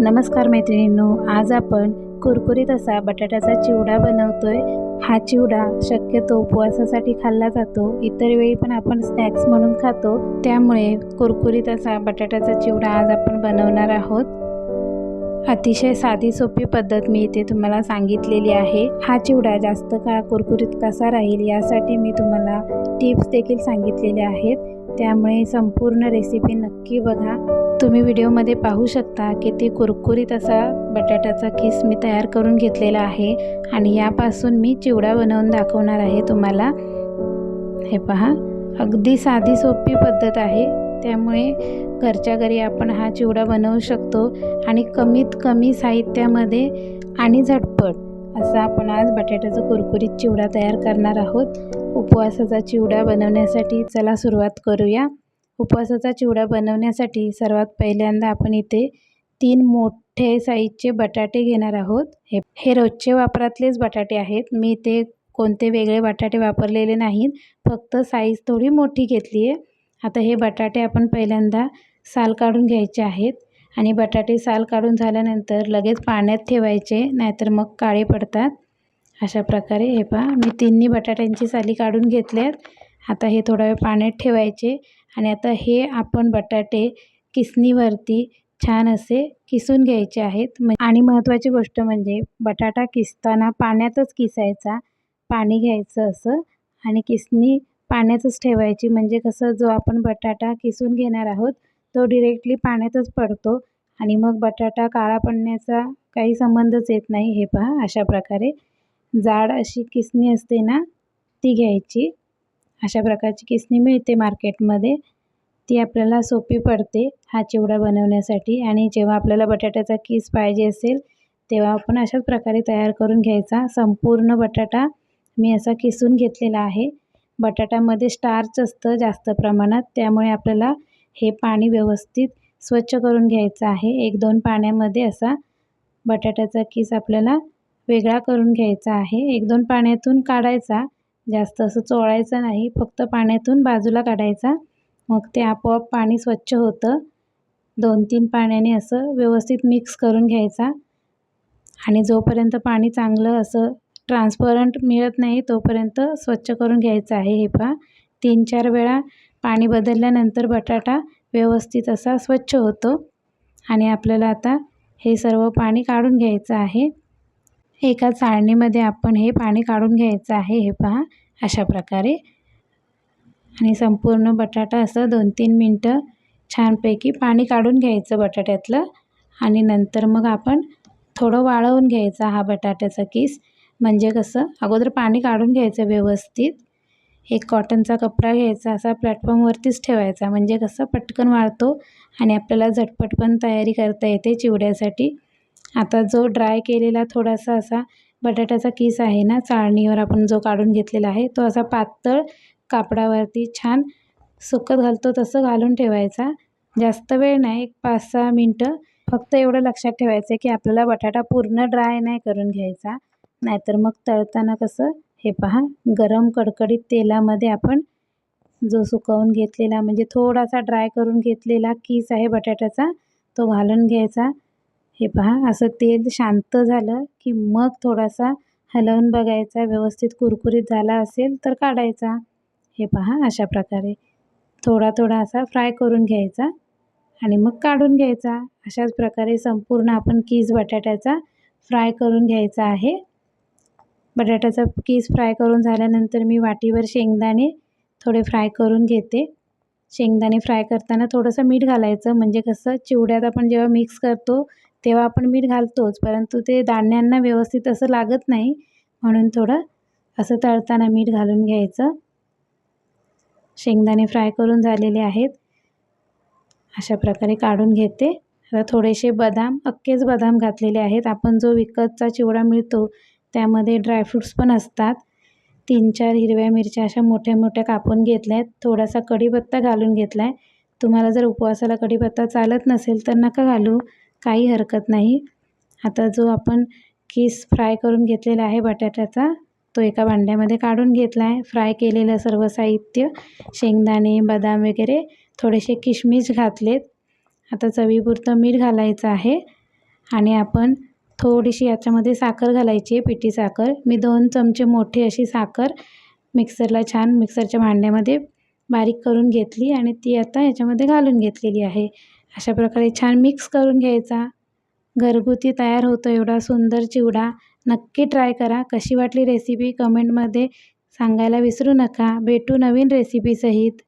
नमस्कार मैत्रिणींनो आज आपण कुरकुरीत असा बटाट्याचा चिवडा बनवतोय. हा चिवडा शक्यतो उपवासासाठी खाल्ला जातो. इतर वेळी पण आपण स्नॅक्स म्हणून खातो. त्यामुळे कुरकुरीत असा बटाट्याचा चिवडा आज आपण बनवणार आहोत. अतिशय साधी सोपी पद्धत मी इथे तुम्हाला सांगितलेली आहे. हा चिवडा जास्त काळ कुरकुरीत कसा राहील यासाठी मी तुम्हाला टिप्स देखील सांगितलेले आहेत. त्यामुळे संपूर्ण रेसिपी नक्की बघा. तुम्ही व्हिडिओमध्ये पाहू शकता की ती कुरकुरीत असा बटाट्याचा किस मी तयार करून घेतलेला आहे आणि यापासून मी चिवडा बनवून दाखवणार आहे तुम्हाला. हे पहा अगदी साधी सोपी पद्धत आहे. त्यामुळे घरच्या घरी आपण हा चिवडा बनवू शकतो आणि कमीत कमी साहित्यामध्ये आणि झटपट असा आपण आज बटाट्याचा कुरकुरीत चिवडा तयार करणार आहोत. उपवासाचा चिवडा बनवण्यासाठी चला सुरुवात करूया. उपवासाचा चिवडा बनवण्यासाठी सर्वात पहिल्यांदा आपण इथे तीन मोठे साईजचे बटाटे घेणार आहोत. हे हे रोजचे वापरातलेच बटाटे आहेत. मी ते कोणते वेगळे बटाटे वापरलेले नाहीत. फक्त साईज थोडी मोठी घेतली आहे. आता हे बटाटे आपण पहिल्यांदा साल काढून घ्यायचे आहेत आणि बटाटे साल काढून झाल्यानंतर लगेच पाण्यात ठेवायचे नाहीतर मग काळे पडतात. अशा प्रकारे हे पहा मी तिन्ही बटाट्यांची साली काढून घेतल्यात. आता हे थोडा वेळ पाण्यात ठेवायचे. आणि आता हे आपण बटाटे किसणीवरती छान असे किसून घ्यायचे आहेत. म आणि महत्त्वाची गोष्ट म्हणजे बटाटा किसताना पाण्यातच किसायचा पाणी घ्यायचं असं आणि किसणी पाण्यातच ठेवायची. म्हणजे कसं जो आपण बटाटा किसून घेणार आहोत तो डिरेक्टली पाण्यातच पडतो आणि मग बटाटा काळा पडण्याचा काही संबंधच येत नाही. हे पहा अशा प्रकारे जाड अशी किसणी असते ना ती घ्यायची. अशा प्रकारची किसणी मिळते मार्केटमध्ये. ती आपल्याला सोपी पडते हा चिवडा बनवण्यासाठी आणि जेव्हा आपल्याला बटाट्याचा किस पाहिजे असेल तेव्हा आपण अशाच प्रकारे तयार करून घ्यायचा. संपूर्ण बटाटा मी असा किसून घेतलेला आहे. बटाट्यामध्ये स्टार्च असतं जास्त प्रमाणात त्यामुळे आपल्याला हे पाणी व्यवस्थित स्वच्छ करून घ्यायचं आहे. एक दोन पाण्यामध्ये असा बटाट्याचा किस आपल्याला वेगळा करून घ्यायचा आहे. एक दोन पाण्यातून काढायचा. जास्त असं चोळायचं नाही फक्त पाण्यातून बाजूला काढायचा. मग ते आपोआप पाणी स्वच्छ होतं. दोन तीन पाण्याने असं व्यवस्थित मिक्स करून घ्यायचा. आणि जोपर्यंत पाणी चांगलं असं ट्रान्सपरंट मिळत नाही तोपर्यंत स्वच्छ करून घ्यायचं आहे हे पहा. तीन चार वेळा पाणी बदलल्यानंतर बटाटा व्यवस्थित असा स्वच्छ होतो. आणि आपल्याला आता हे सर्व पाणी काढून घ्यायचं आहे. एका चाळणीमध्ये आपण हे पाणी काढून घ्यायचं आहे हे पहा अशा प्रकारे. आणि संपूर्ण बटाटा असं दोन तीन मिनटं छानपैकी पाणी काढून घ्यायचं बटाट्यातलं. आणि नंतर मग आपण थोडं वाळवून घ्यायचा हा बटाट्याचा किस. म्हणजे कसं अगोदर पाणी काढून घ्यायचं व्यवस्थित. एक कॉटनचा कपडा घ्यायचा असा प्लॅटफॉर्मवरतीच ठेवायचा. म्हणजे कसं पटकन वाळतो आणि आपल्याला झटपट पण तयारी करता येते चिवड्यासाठी. आता जो ड्राय केलेला थोडासा असा बटाट्याचा किस आहे ना चाळणीवर आपण जो काढून घेतलेला आहे तो असा पातळ कापडावरती छान सुकत घालतो तसं घालून ठेवायचा. जास्त वेळ नाही एक पाच सहा मिनटं. फक्त एवढं लक्षात ठेवायचं आहे की आपल्याला बटाटा पूर्ण ड्राय नाही करून घ्यायचा. नाहीतर मग तळताना कसं हे पहा गरम कडकडीत तेलामध्ये आपण जो सुकवून घेतलेला म्हणजे थोडासा ड्राय करून घेतलेला कीस आहे बटाट्याचा तो घालून घ्यायचा. हे पहा असं तेल शांत झालं की मग थोडासा हलवून बघायचा व्यवस्थित कुरकुरीत झाला असेल तर काढायचा. हे पहा अशा प्रकारे. थोडा थोडा असा फ्राय करून घ्यायचा आणि मग काढून घ्यायचा. अशाच प्रकारे संपूर्ण आपण कीज बटाट्याचा फ्राय करून घ्यायचा आहे. बटाट्याचा कीस फ्राय करून झाल्यानंतर मी वाटीवर शेंगदाणे थोडे फ्राय करून घेते. शेंगदाणे फ्राय करताना थोडंसं मीठ घालायचं म्हणजे कसं चिवड्यात आपण जेव्हा मिक्स करतो तेव्हा आपण मीठ घालतोच परंतु ते दाण्यांना व्यवस्थित असं लागत नाही. म्हणून थोडं असं तळताना मीठ घालून घ्यायचं. शेंगदाणे फ्राय करून झालेले आहेत. अशा प्रकारे काढून घेते. आता थोडेसे बदाम अख्खेच बदाम घातलेले आहेत. आपण जो विकतचा चिवडा मिळतो त्यामध्ये ड्रायफ्रूट्स पण असतात. तीन चार हिरव्या मिरच्या अशा मोठ्या मोठ्या कापून घेतल्या आहेत. थोडासा कढीपत्ता घालून घेतला आहे तुम्हाला जर उपवासाला कढीपत्ता चालत नसेल तर नका घालू. काही हरकत नाही. आता जो आपण किस फ्राय करून घेतलेला आहे बटाट्याचा तो एका भांड्यामध्ये काढून घेतला आहे फ्राय केलेलं सर्व साहित्य शेंगदाणे बदाम वगैरे थोडेसे किशमिश घातलेत. आता चवीपुरतं मीठ घालायचं आहे आणि आपण थोडीशी याच्यामध्ये साखर घालायची आहे पिठी साखर. मी दोन चमचे मोठी अशी साखर मिक्सरला छान मिक्सरच्या भांड्यामध्ये बारीक करून घेतली आणि ती आता याच्यामध्ये घालून घेतलेली आहे. अशा प्रकारे छान मिक्स करून घ्यायचा. घरगुती तयार होतो एवढा सुंदर चिवडा. नक्की ट्राय करा. कशी वाटली रेसिपी कमेंटमध्ये सांगायला विसरू नका. भेटू नवीन रेसिपीसहित